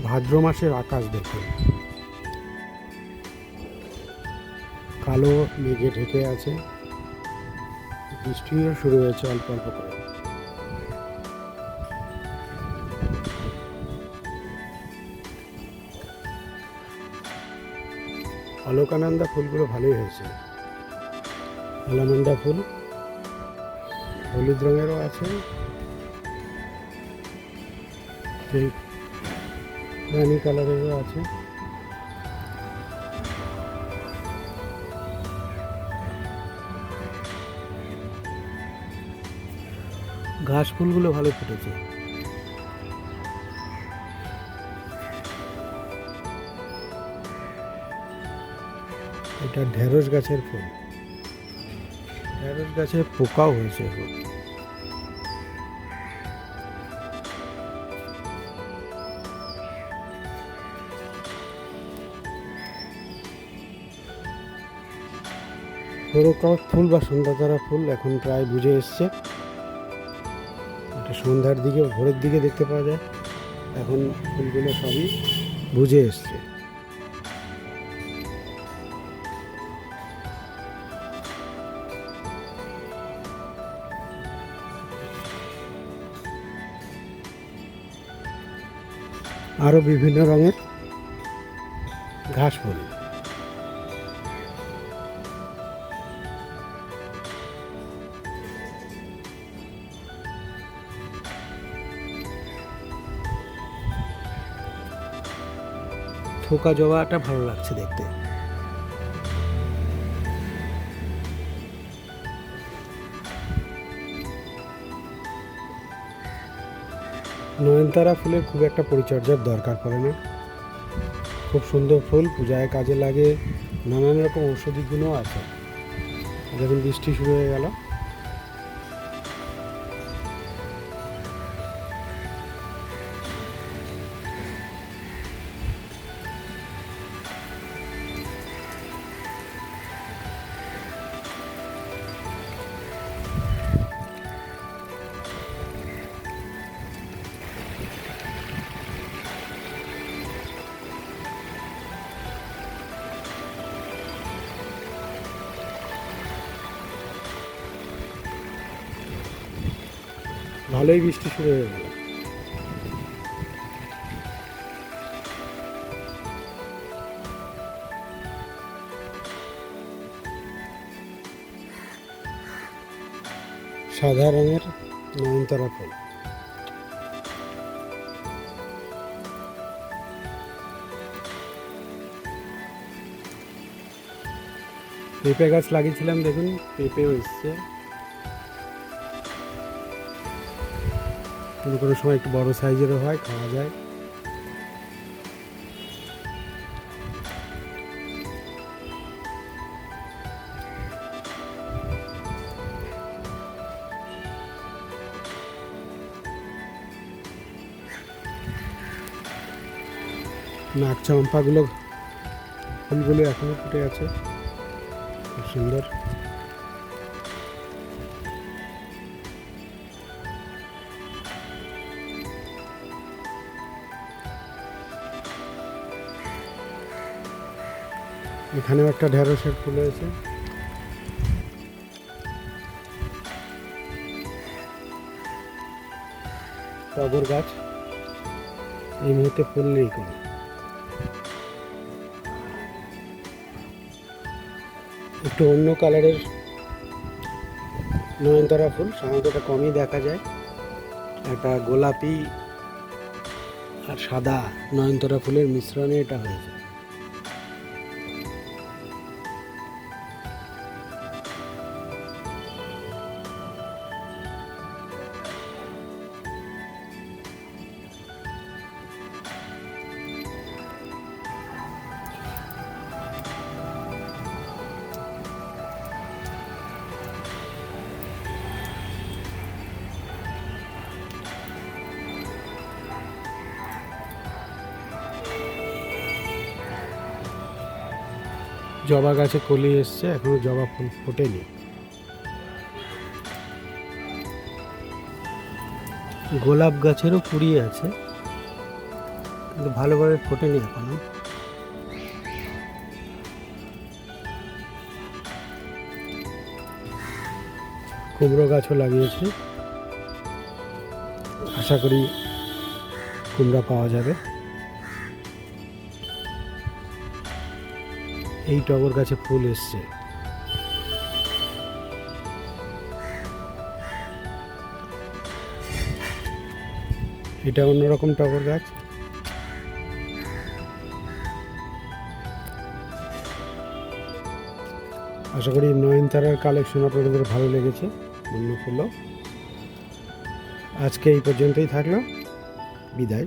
ভাদ্র মাসের আকাশ দেখুন কালো মেঘে ঢেকে আছে। বৃষ্টিও শুরু হয়েছে অল্প অল্প করে। অলকানন্দা ফুলগুলো ভালোই হয়েছে। আলামান্ডা ফুল হলুদ রঙেরও আছে। রানি কালারেরও আছে। ঘাস ফুলগুলো ভালো ফুটেছে। এটা ঢেঁড়স গাছের ফুল। ঢেঁড়স গাছে পোকাও হয়েছে হরকাওয়াত ফুল বা সন্ধ্যাতারা ফুল এখন প্রায় বুঝে এসছে। এটা সন্ধ্যার দিকে ভোরের দিকে দেখতে পাওয়া যায়। এখন ফুলগুলো সবই বুঝে এসছে। আরও বিভিন্ন রঙের ঘাস ফুল থোকা জবাটা ভালো লাগছে দেখতে। নয়নতারা ফুলের খুব একটা পরিচর্যার দরকার পড়ে না। খুব সুন্দর ফুল, পূজায় কাজে লাগে, নানান রকম ঔষধি গুণও আছে। যখন বৃষ্টি শুরু হয়ে গেল ভালোই বৃষ্টি শুরু হয়ে গেল। সাদা রঙের নয়নতারা ফুল পেঁপে গাছ লাগিয়েছিলাম, দেখুন, পেঁপেও এসছে। কোনো কোনো সময় একটু বড় সাইজেরও হয়, খাওয়া যায়। নাক চম্পাগুলো ফুলগুলো এখনও ফুটে আছে, খুব সুন্দর। এখানেও একটা ঢেঁড়সের ফুল হয়েছে। টগর গাছ। এই মুহূর্তে ফুল নেই কোনো। একটু অন্য কালারের নয়নতারা ফুল, সাধারণত এটা কমই দেখা যায়। একটা গোলাপি আর সাদা নয়নতারা ফুলের মিশ্রণে এটা হয়েছে। জবা গাছে কলি এসছে, এখনও জবা ফুল ফোটেনি। গোলাপ গাছেরও কুড়ি আছে, কিন্তু ভালোভাবে ফোটেনি এখনও। কুমড়ো গাছও লাগিয়েছি। আশা করি কুমড়া পাওয়া যাবে। এই টগর গাছে ফুল এসছে। এটা অন্যরকম টগর গাছ? আশা করি নয়নতারার কালেকশন আপনাদের ভালো লেগেছে অন্য ফুলও আজকে এই পর্যন্তই থাকল। বিদায়।